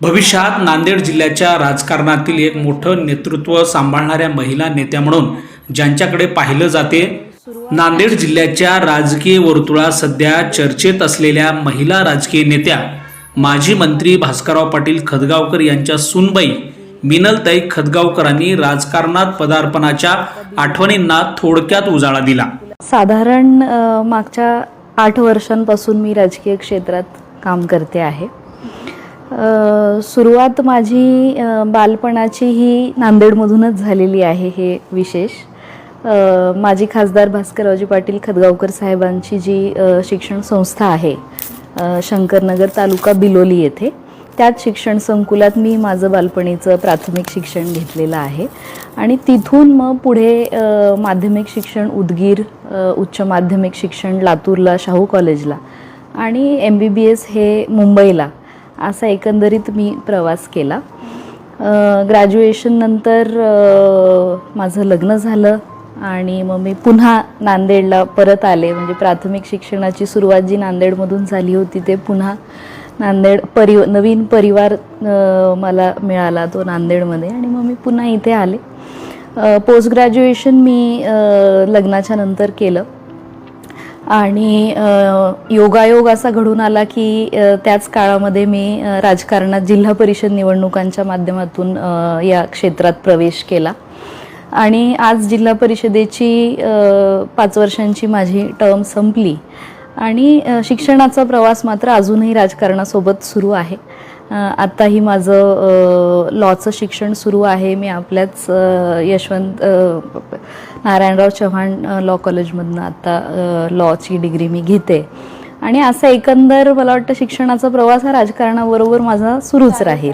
भविष्यात नांदेड जिल्ह्याच्या राजकारणातील एक मोठं नेतृत्व सांभाळणाऱ्या महिला नेत्या म्हणून ज्यांच्याकडे पाहिलं जाते नांदेड जिल्ह्याच्या राजकीय वर्तुळात सध्या चर्चेत असलेल्या महिला राजकीय नेत्या माजी मंत्री भास्करराव पाटील खदगावकर यांच्या सुनबाई मिनलताई खदगावकरांनी राजकारणात पदार्पणाच्या आठवणींना थोडक्यात उजाळा दिला. साधारण मागच्या आठ वर्षांपासून मी राजकीय क्षेत्रात काम करते आहे. सुरुवात माझी बालपणाची ही नांदेडमधूनच झालेली आहे हे विशेष. अ, माजी खासदार भास्कररावजी पाटील खदगावकर साहेबांची जी शिक्षण संस्था आहे शंकरनगर तालुका बिलोली येथे त्याच शिक्षण संकुलात मी माझं बालपणीचं प्राथमिक शिक्षण घेतलेलं आहे. आणि तिथून मग पुढे माध्यमिक शिक्षण उदगीर उच्च माध्यमिक शिक्षण लातूरला शाहू कॉलेजला आणि एम बी बी एस हे मुंबईला. असा एकंदरीत मी प्रवास केला. ग्रॅज्युएशननंतर माझं लग्न झालं आणि मग मी पुन्हा नांदेडला परत आले. म्हणजे प्राथमिक शिक्षणाची सुरुवात जी नांदेडमधून झाली होती ते पुन्हा नांदेड परि नवीन परिवार मला मिळाला तो नांदेडमध्ये आणि मग मी पुन्हा इथे आले. पोस्ट ग्रॅज्युएशन मी लग्नाच्या नंतर केलं. आणि योगायोग असा घडून आला की त्याच काळामध्ये मी राजकारणात जिल्हा परिषद निवडणुकांच्या माध्यमातून या क्षेत्रात प्रवेश केला. आणि आज जिल्हा परिषदेची पाच वर्षांची माझी टर्म संपली. आणि शिक्षणाचा प्रवास मात्र अजूनही राजकारणासोबत सुरू आहे. आत्ताही माझं लॉचं शिक्षण सुरू आहे. मी आपल्याच यशवंत नारायणराव चव्हाण लॉ कॉलेजमधनं आत्ता लॉची डिग्री मी घेते. आणि असं एकंदर मला वाटतं शिक्षणाचा प्रवास हा राजकारणाबरोबर माझा सुरूच राहील.